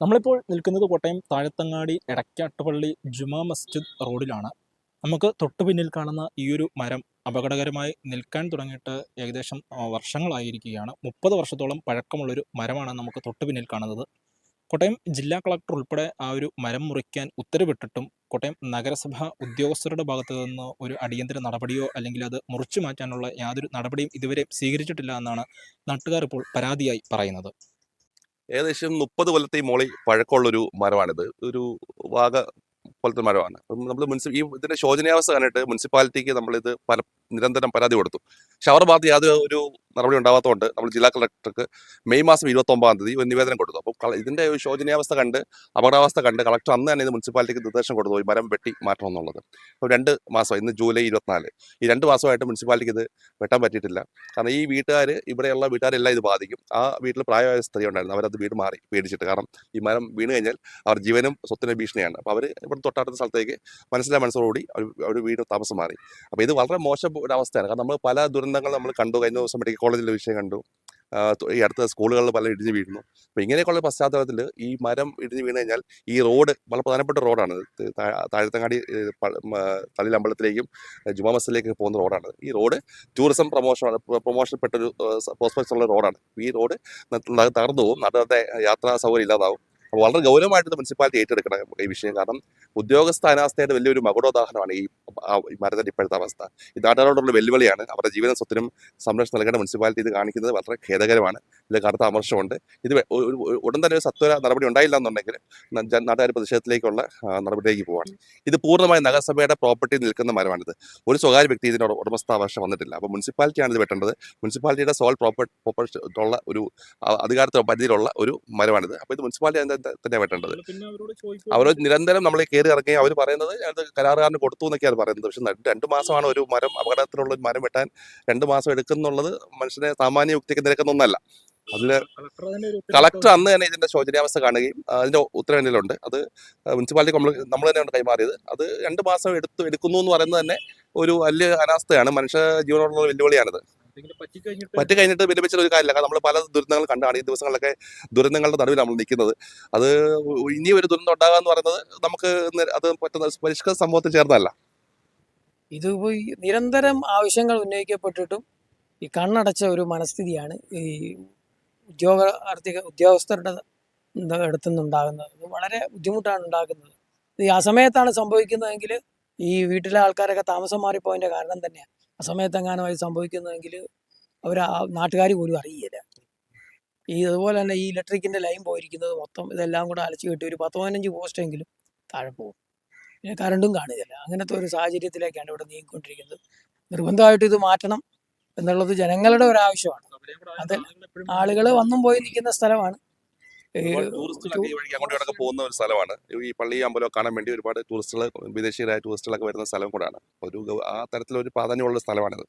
നമ്മളിപ്പോൾ നിൽക്കുന്നത് കോട്ടയം താഴത്തങ്ങാടി എടക്കാട്ടുപള്ളി ജുമാ മസ്ജിദ് റോഡിലാണ്. നമുക്ക് തൊട്ടു പിന്നിൽ കാണുന്ന ഈ ഒരു മരം അപകടകരമായി നിൽക്കാൻ തുടങ്ങിയിട്ട് ഏകദേശം വർഷങ്ങളായിരിക്കുകയാണ്. മുപ്പത് വർഷത്തോളം പഴക്കമുള്ളൊരു മരമാണ് നമുക്ക് തൊട്ടു പിന്നിൽ കാണുന്നത്. കോട്ടയം ജില്ലാ കളക്ടർ ഉൾപ്പെടെ ആ ഒരു മരം മുറിക്കാൻ ഉത്തരവിട്ടിട്ടും കോട്ടയം നഗരസഭ ഉദ്യോഗസ്ഥരുടെ ഭാഗത്തു നിന്ന് ഒരു അടിയന്തര നടപടിയോ അല്ലെങ്കിൽ അത് മുറിച്ചു മാറ്റാനുള്ള യാതൊരു നടപടിയും ഇതുവരെ സ്വീകരിച്ചിട്ടില്ല എന്നാണ് നാട്ടുകാർ ഇപ്പോൾ പരാതിയായി പറയുന്നത്. ഏകദേശം മുപ്പത് കൊല്ലത്തെ മോളി പഴക്കമുള്ളൊരു മരമാണിത്. ഒരു വാഗ പോലത്തെ മരമാണ്. നമ്മൾ മുനിസി ഈ ഇതിന്റെ ശോചനീയാവസ്ഥ കണ്ടിട്ട് മുനിസിപ്പാലിറ്റിക്ക് നമ്മളിത് പല നിരന്തരം പരാതി കൊടുത്തു. പക്ഷെ അവരുടെ ഭാഗത്ത് യാതൊരു ഒരു നടപടി ഉണ്ടാവാത്തതുകൊണ്ട് നമ്മൾ ജില്ലാ കളക്ടർക്ക് മെയ് മാസം ഇരുപത്തി ഒമ്പതാം തീയതി ഒരു നിവേദനം കൊടുത്തു. അപ്പോൾ ഇതിന്റെ ഒരു ശോചനീയാവസ്ഥ കണ്ട് അപകടാവസ്ഥ കണ്ട് കളക്ടർ അന്ന് തന്നെ ഇത് മുനിസിപ്പാലിറ്റിക്ക് നിർദ്ദേശം കൊടുത്തു. ഈ മരം വെട്ടി മാറ്റണം എന്നുള്ളത്. അപ്പോൾ രണ്ട് മാസം ഇന്ന് ജൂലൈ ഇരുപത്തിനാല്. ഈ രണ്ട് മാസമായിട്ട് മുനിസിപ്പാലിറ്റിക്ക് ഇത് വെട്ടാൻ പറ്റിയിട്ടില്ല. കാരണം ഈ വീട്ടുകാർ ഇവിടെയുള്ള വീട്ടുകാരെല്ലാം ഇത് ബാധിക്കും. ആ വീട്ടിൽ പ്രായമായ സ്ത്രീ ഉണ്ടായിരുന്നു. അവരത് വീട് മാറി പേടിച്ചിട്ട്. കാരണം ഈ മരം വീണ് കഴിഞ്ഞാൽ അവർ ജീവനും സ്വത്തിന് ഭീഷണിയാണ്. അപ്പോൾ അവർ ഇവിടെ തൊട്ടടുത്ത സ്ഥലത്തേക്ക് മനസ്സിലായ മനസ്സോടുകൂടി അവർ വീട് താമസം മാറി. അപ്പോൾ ഇത് വളരെ മോശം ഒരു അവസ്ഥയാണ് കാരണം നമ്മൾ പല ദുരന്തങ്ങൾ നമ്മൾ കണ്ടു. കഴിഞ്ഞ ദിവസം മെഡിക്കൽ കോളേജിലെ വിഷയം കണ്ടു. ഈ അടുത്ത സ്കൂളുകളിൽ പല ഇടിഞ്ഞ് വീഴുന്നു. അപ്പോൾ ഇങ്ങനെയൊക്കെയുള്ള പശ്ചാത്തലത്തിൽ ഈ മരം ഇടിഞ്ഞ് വീണ് കഴിഞ്ഞാൽ ഈ റോഡ് വളരെ പ്രധാനപ്പെട്ട റോഡാണ്. താഴത്തങ്ങാടി ഏ, ജുമാ മസ്ജിദിലേക്കും പോകുന്ന റോഡാണ്. ഈ റോഡ് ടൂറിസം പ്രൊമോഷൻ പ്രൊമോഷൻപ്പെട്ട ഒരു പ്രോസ്പെക്ട്സ് ഉള്ള റോഡാണ്. ഈ റോഡ് തകർന്നു പോകും. നടത്തെ യാത്രാ സൗകര്യം ഇല്ലാതാവും. വളരെ ഗൗരവമായിട്ട് മുനിസിപ്പാലിറ്റി ഏറ്റെടുക്കണം ഈ വിഷയം കാരണം ഉദ്യോഗസ്ഥ അനാസ്ഥയുടെ വലിയൊരു മകുടോദാഹരണമാണ് ഈ ആ, ഇപ്പോഴത്തെ അവസ്ഥ. ഈ നാട്ടുകാരോടുള്ള വെല്ലുവിളിയാണ്. അവരുടെ ജീവന സ്വത്തിനും സംരക്ഷണം നൽകേണ്ട മുനിസിപ്പാലിറ്റി ഇത് കാണിക്കുന്നത് വളരെ ഖേദകരമാണ്. ഇതിൽ കറുത്ത അമർഷമുണ്ട്. ഇത് ഉടൻ തന്നെ ഒരു സത്വര നടപടി ഉണ്ടായില്ല എന്നുണ്ടെങ്കിൽ നാട്ടുകാർ പ്രതിഷേധത്തിലേക്കുള്ള നടപടിയിലേക്ക് പോവാണ്. ഇത് പൂർണമായി നഗരസഭയുടെ പ്രോപ്പർട്ടി നിൽക്കുന്ന മരമാണിത്. ഒരു സ്വകാര്യ വ്യക്തി ഇതിനോട് ഉടമസ്ഥാവകാശം വന്നിട്ടില്ല. അപ്പോൾ മുനിസിപ്പാലിറ്റിയാണ് ഇത് വെട്ടേണ്ടത്. മുനിസിപ്പാലിറ്റിയുടെ സോൾ പ്രോപ്പർ പ്രോപ്പർട്ടി ഉള്ള ഒരു ആ, അധികാരത്തിലോ പരിധിയിലുള്ള ഒരു മരമാണിത്. അപ്പോൾ ഇത് മുനിസിപ്പാലിറ്റി തന്നെ വെട്ടേണ്ടത്. അവരോട് അവർ നിരന്തരം നമ്മളെ കയറി ഇറങ്ങി അവർ പറയുന്നത് അത് കരാറുകാരന് കൊടുത്തു എന്നൊക്കെയാണ് പറയുന്നത്. പക്ഷെ രണ്ട് മാസമാണ് ഒരു മരം അപകടത്തിലുള്ള ഒരു മരം വെട്ടാൻ രണ്ട് മാസം എടുക്കുന്നുള്ളത് മനുഷ്യനെ സാമാന്യ യുക്തിക്ക് നിരക്കുന്ന ഒന്നല്ല. അതിൽ കളക്ടർ അന്ന് തന്നെ ഇതിന്റെ ശോചനീയാവസ്ഥ കാണുകയും അതിന്റെ ഉത്തരവിലുണ്ട് അത് മുനിസിപ്പാലിറ്റി നമ്മൾ നമ്മൾ തന്നെയാണ് കൈമാറിയത്. അത് രണ്ട് മാസം എടുത്തു എടുക്കുന്നു എന്ന് പറയുന്നത് തന്നെ ഒരു വലിയ അനാസ്ഥയാണ്. മനുഷ്യ ജീവനോടുള്ള വെല്ലുവിളിയാണിത്. പറ്റി കഴിഞ്ഞിട്ട് വിലപിച്ചിട്ട് ഒരു കാര്യമില്ല. കാരണം നമ്മൾ പല ദുരന്തങ്ങൾ കണ്ടാണ് ഈ ദിവസങ്ങളിലൊക്കെ ദുരന്തങ്ങളുടെ നടുവിൽ നമ്മൾ നിൽക്കുന്നത്. അത് ഇനി ഒരു ദുരന്തം ഉണ്ടാകുക എന്ന് പറയുന്നത് നമുക്ക് അത് പറ്റുന്ന പരിഷ്കൃത സംഭവത്തിൽ ചേർന്നല്ല ഇത് നിരന്തരം ആവശ്യങ്ങൾ ഉന്നയിക്കപ്പെട്ടിട്ടും ഈ കണ്ണടച്ച ഒരു മനസ്ഥിതിയാണ് ഈ ഉദ്യോഗാർത്ഥിക ഉദ്യോഗസ്ഥരുടെ അടുത്തു നിന്നുണ്ടാകുന്നത് വളരെ ബുദ്ധിമുട്ടാണ് ഉണ്ടാക്കുന്നത്. ഈ അസമയത്താണ് സംഭവിക്കുന്നതെങ്കിൽ ഈ വീട്ടിലെ ആൾക്കാരൊക്കെ താമസം മാറിപ്പോയതിന്റെ കാരണം തന്നെയാണ് അസമയത്തെങ്ങാനും അത് സംഭവിക്കുന്നതെങ്കിൽ അവർ നാട്ടുകാർ പോലും അറിയില്ല. ഈ അതുപോലെ തന്നെ ഈ ഇലക്ട്രിക്കിന്റെ ലൈൻ പോയിരിക്കുന്നത് മൊത്തം ഇതെല്ലാം കൂടെ അലച്ചു കെട്ടി ഒരു പത്ത് പതിനഞ്ച് പോസ്റ്റെങ്കിലും താഴെ പോകും. പിന്നെ കറണ്ടും കാണുകയില്ല അങ്ങനത്തെ ഒരു സാഹചര്യത്തിലേക്കാണ് ഇവിടെ നീങ്ങിക്കൊണ്ടിരിക്കുന്നത്. നിർബന്ധമായിട്ട് ഇത് മാറ്റണം എന്നുള്ളത് ജനങ്ങളുടെ ഒരു ആവശ്യമാണ് അത് ആളുകൾ വന്നും പോയി നിൽക്കുന്ന സ്ഥലമാണ്. ടൂറിസ്റ്റുകളൊക്കെ ഈ വഴി അങ്ങോട്ടും ഇങ്ങോട്ടൊക്കെ പോകുന്ന ഒരു സ്ഥലമാണ്. ഈ പള്ളി അമ്പലം കാണാൻ വേണ്ടി ഒരുപാട് ടൂറിസ്റ്റുകൾ വിദേശീയരായ ടൂറിസ്റ്റുകളൊക്കെ വരുന്ന സ്ഥലം കൂടാണ്. ഒരു ആ തരത്തിലൊരു പ്രാധാന്യമുള്ള സ്ഥലമാണിത്.